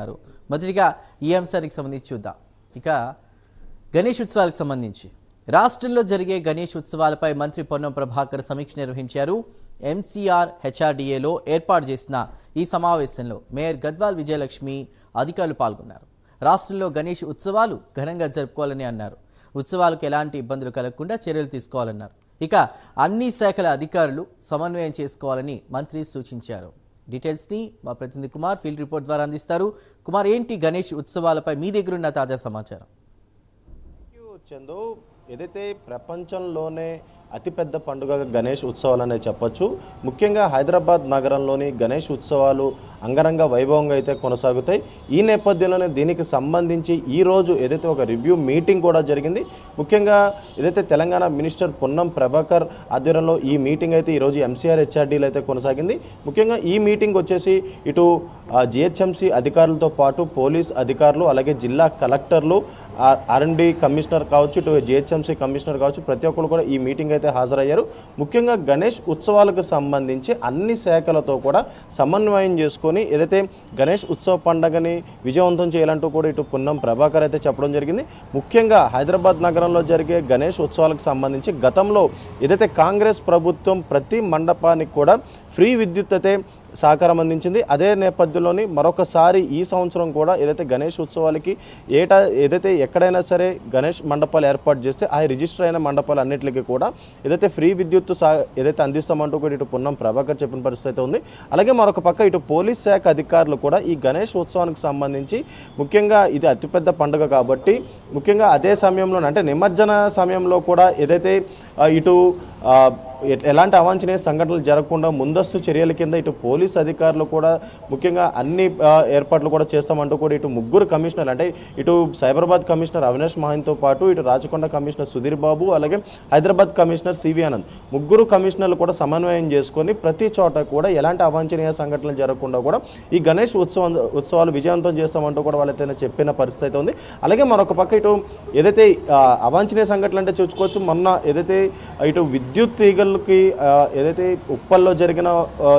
అన్నారు మొదటిగా ఈ అంశానికి సంబంధించి చూద్దాం. ఇక గణేష్ ఉత్సవాలకు సంబంధించి. రాష్ట్రంలో జరిగే గణేష్ ఉత్సవాలపై మంత్రి పొన్నం ప్రభాకర్ సమీక్ష నిర్వహించారు. ఎంసీఆర్ హెచ్ఆర్డీఏలో ఏర్పాటు చేసిన ఈ సమావేశంలో మేయర్ గద్వాల్ విజయలక్ష్మి అధికారులు పాల్గొన్నారు. రాష్ట్రంలో గణేష్ ఉత్సవాలు ఘనంగా జరుపుకోవాలని అన్నారు. ఉత్సవాలకు ఎలాంటి ఇబ్బందులు కలగకుండా చర్యలు తీసుకోవాలన్నారు. ఇక అన్ని శాఖల అధికారులు సమన్వయం చేసుకోవాలని మంత్రి సూచించారు. డీటెయిల్స్ని మా ప్రతినిధి కుమార్ ఫీల్డ్ రిపోర్ట్ ద్వారా అందిస్తారు. కుమార్ ఏంటి గణేష్ ఉత్సవాలపై మీ దగ్గరున్న తాజా సమాచారం? యూ చందు. ఏదైతే ప్రపంచంలోనే అతిపెద్ద పండుగ గణేష్ ఉత్సవాలు చెప్పొచ్చు. ముఖ్యంగా హైదరాబాద్ నగరంలోని గణేష్ ఉత్సవాలు అంగరంగ వైభవంగా అయితే కొనసాగుతాయి. ఈ నేపథ్యంలోనే దీనికి సంబంధించి ఈరోజు ఏదైతే ఒక రివ్యూ మీటింగ్ కూడా జరిగింది ముఖ్యంగా ఏదైతే తెలంగాణ మినిస్టర్ పొన్నం ప్రభాకర్ ఆధ్వర్యంలో ఈ మీటింగ్ అయితే ఈరోజు ఎంసీఆర్ హెచ్ఆర్డీలు అయితే కొనసాగింది. ముఖ్యంగా ఈ మీటింగ్ వచ్చేసి ఇటు జిహెచ్ఎంసీ అధికారులతో పాటు పోలీస్ అధికారులు అలాగే జిల్లా కలెక్టర్లు ఆర్ఎండి కమిషనర్ కావచ్చు ఇటు జిహెచ్ఎంసీ కమిషనర్ కావచ్చు ప్రతి ఒక్కరు కూడా ఈ మీటింగ్ అయితే హాజరయ్యారు. ముఖ్యంగా గణేష్ ఉత్సవాలకు సంబంధించి అన్ని శాఖలతో కూడా సమన్వయం చేసుకొని ఏదైతే గణేష్ ఉత్సవ పండుగని విజయవంతం చేయాలంటూ కూడా ఇటు పున్నం ప్రభాకర్ అయితే చెప్పడం జరిగింది. ముఖ్యంగా హైదరాబాద్ నగరంలో జరిగే గణేష్ ఉత్సవాలకు సంబంధించి గతంలో ఏదైతే కాంగ్రెస్ ప్రభుత్వం ప్రతి మండపానికి కూడా ఫ్రీ విద్యుత్ అయితే సహకారం అందించింది. అదే నేపథ్యంలోని మరొకసారి ఈ సంవత్సరం కూడా ఏదైతే గణేష్ ఉత్సవాలకి ఏటా ఏదైతే ఎక్కడైనా సరే గణేష్ మండపాలు ఏర్పాటు చేస్తే ఆ రిజిస్టర్ అయిన మండపాలు అన్నింటికి కూడా ఏదైతే ఫ్రీ విద్యుత్ సా ఏదైతే అందిస్తామంటూ కూడా ఇటు పున్నం ప్రభాకర్ చెప్పిన పరిస్థితి అయితే ఉంది. అలాగే మరొక పక్క ఇటు పోలీస్ శాఖ అధికారులు కూడా ఈ గణేష్ ఉత్సవానికి సంబంధించి ముఖ్యంగా ఇది అతిపెద్ద పండుగ కాబట్టి ముఖ్యంగా అదే సమయంలో అంటే నిమజ్జన సమయంలో కూడా ఏదైతే ఇటు ఎలాంటి అవాంఛనీయ సంఘటనలు జరగకుండా ముందస్తు చర్యల కింద ఇటు పోలీస్ అధికారులు కూడా ముఖ్యంగా అన్ని ఏర్పాట్లు కూడా చేస్తామంటూ కూడా ఇటు ముగ్గురు కమిషనర్ అంటే ఇటు సైబరాబాద్ కమిషనర్ అవినాష్ మహాన్తో పాటు ఇటు రాచకొండ కమిషనర్ సుధీర్ బాబు అలాగే హైదరాబాద్ కమిషనర్ సివి ఆనంద్. ముగ్గురు కమిషనర్లు కూడా సమన్వయం చేసుకొని ప్రతి చోట కూడా ఎలాంటి అవాంఛనీయ సంఘటనలు జరగకుండా కూడా ఈ గణేష్ ఉత్సవం ఉత్సవాలు విజయవంతం చేస్తామంటూ కూడా వాళ్ళైతే చెప్పిన పరిస్థితి అయితే ఉంది. అలాగే మరొక పక్క ఇటు ఏదైతే అవాంఛనీయ సంఘటనలు అంటే చూసుకోవచ్చు మొన్న ఏదైతే ఇటు విద్య విద్యుత్ తీగలకి ఏదైతే ఉప్పల్లో జరిగిన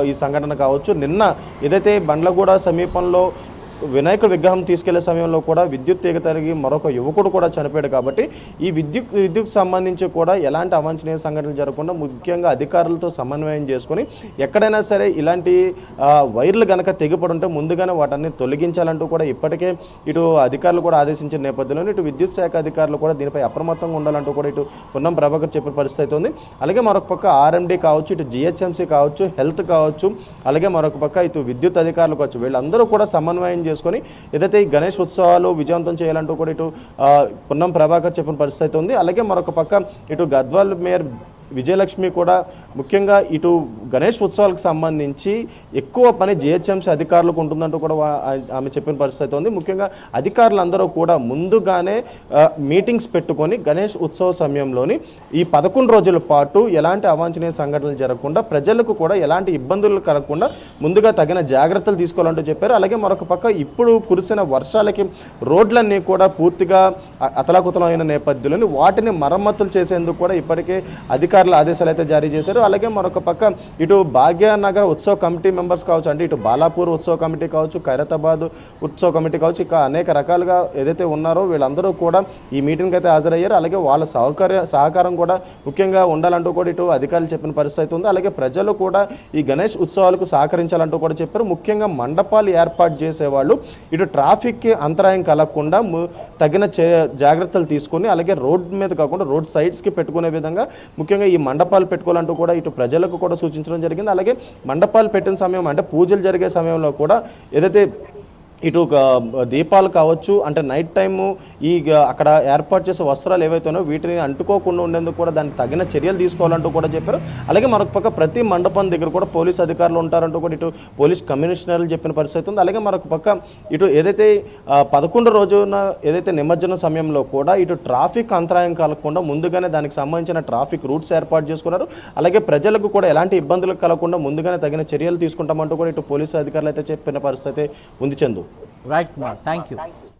ఈ సంఘటన కావచ్చు నిన్న ఏదైతే బండ్లగూడ సమీపంలో వినాయకుడు విగ్రహం తీసుకెళ్ళే సమయంలో కూడా విద్యుత్ తీగ తరిగి మరొక యువకుడు కూడా చనిపోయాడు కాబట్టి ఈ విద్యుత్ విద్యుత్ సంబంధించి కూడా ఎలాంటి అవాంఛనీయ సంఘటనలు జరగకుండా ముఖ్యంగా అధికారులతో సమన్వయం చేసుకొని ఎక్కడైనా సరే ఇలాంటి వైర్లు కనుక తెగిపడుంటే ముందుగానే వాటన్ని తొలగించాలంటూ కూడా ఇప్పటికే ఇటు అధికారులు కూడా ఆదేశించిన నేపథ్యంలో ఇటు విద్యుత్ శాఖ అధికారులు కూడా దీనిపై అప్రమత్తంగా ఉండాలంటూ కూడా ఇటు పున్నం ప్రభాకర్ చెప్పే పరిస్థితి అయితే ఉంది. అలాగే మరొక పక్క ఆర్ఎండి కావచ్చు ఇటు జిహెచ్ఎంసీ కావచ్చు హెల్త్ కావచ్చు అలాగే మరొక పక్క ఇటు విద్యుత్ అధికారులు కావచ్చు వీళ్ళందరూ కూడా సమన్వయం చేసుకొని ఏదైతే ఈ గణేష్ ఉత్సవాలు విజయవంతం చేయాలంటూ కూడా ఇటు పున్నం పొన్నం ప్రభాకర్ చెప్పిన పరిస్థితి అయితే ఉంది. అలాగే మరొక పక్క ఇటు గద్వాల్ మేయర్ విజయలక్ష్మి కూడా ముఖ్యంగా ఇటు గణేష్ ఉత్సవాలకు సంబంధించి ఎక్కువ పని జిహెచ్ఎంసీ అధికారులకు ఉంటుందంటూ కూడా ఆమె చెప్పిన పరిస్థితి ఉంది. ముఖ్యంగా అధికారులందరూ కూడా ముందుగానే మీటింగ్స్ పెట్టుకొని గణేష్ ఉత్సవ సమయంలోని ఈ పదకొండు రోజుల పాటు ఎలాంటి అవాంఛనీయ సంఘటనలు జరగకుండా ప్రజలకు కూడా ఎలాంటి ఇబ్బందులు కలగకుండా ముందుగా తగిన జాగ్రత్తలు తీసుకోవాలంటూ చెప్పారు. అలాగే మరొక పక్క ఇప్పుడు కురిసిన వర్షాలకి రోడ్లన్నీ కూడా పూర్తిగా అ- అతలాకుతలం అయిన నేపథ్యంలోని వాటిని మరమ్మతులు చేసేందుకు కూడా ఇప్పటికే అధికారులు ఆదేశాలు అయితే జారీ చేశారు. అలాగే మరొక పక్క ఇటు భాగ్యనగర్ ఉత్సవ కమిటీ మెంబర్స్ కావచ్చు అంటే ఇటు బాలాపూర్ ఉత్సవ కమిటీ కావచ్చు ఖైరతాబాద్ ఉత్సవ కమిటీ కావచ్చు ఇక అనేక రకాలుగా ఏదైతే ఉన్నారో వీళ్ళందరూ కూడా ఈ మీటింగ్కి అయితే హాజరయ్యారు. అలాగే వాళ్ళ సహకార్య సహకారం కూడా ముఖ్యంగా ఉండాలంటూ కూడా ఇటు అధికారులు చెప్పిన పరిస్థితి ఉంది. అలాగే ప్రజలు కూడా ఈ గణేష్ ఉత్సవాలకు సహకరించాలంటూ కూడా చెప్పారు. ముఖ్యంగా మండపాలు ఏర్పాటు చేసేవాళ్ళు ఇటు ట్రాఫిక్కి అంతరాయం కలగకుండా తగిన జాగ్రత్తలు తీసుకొని అలాగే రోడ్ మీద కాకుండా రోడ్ సైడ్స్కి పెట్టుకునే విధంగా ముఖ్యంగా ఈ ఈ మండపాలు పెట్టుకోవాలంటూ కూడా ఇటు ప్రజలకు కూడా సూచించడం జరిగింది. అలాగే మండపాలు పెట్టిన సమయం అంటే పూజలు జరిగే సమయంలో కూడా ఏదైతే ఇటు దీపాలు కావచ్చు అంటే నైట్ టైము ఈ అక్కడ ఏర్పాటు చేసే వస్త్రాలు ఏవైతేనో వీటిని అంటుకోకుండా ఉండేందుకు కూడా దానికి తగిన చర్యలు తీసుకోవాలంటూ కూడా చెప్పారు. అలాగే మరొక పక్క ప్రతి మండపం దగ్గర కూడా పోలీస్ అధికారులు ఉంటారంటూ కూడా ఇటు పోలీస్ కమిషనర్లు చెప్పిన పరిస్థితి ఉంది. అలాగే మరొక పక్క ఇటు ఏదైతే పదకొండు రోజున ఏదైతే నిమజ్జన సమయంలో కూడా ఇటు ట్రాఫిక్ అంతరాయం కలగకుండా ముందుగానే దానికి సంబంధించిన ట్రాఫిక్ రూట్స్ ఏర్పాటు చేసుకున్నారు. అలాగే ప్రజలకు కూడా ఎలాంటి ఇబ్బందులు కలగకుండా ముందుగానే తగిన చర్యలు తీసుకుంటామంటూ కూడా ఇటు పోలీసు అధికారులు అయితే చెప్పిన పరిస్థితి ఉంది Chandu. Right, Mark. Thank you. Thank you.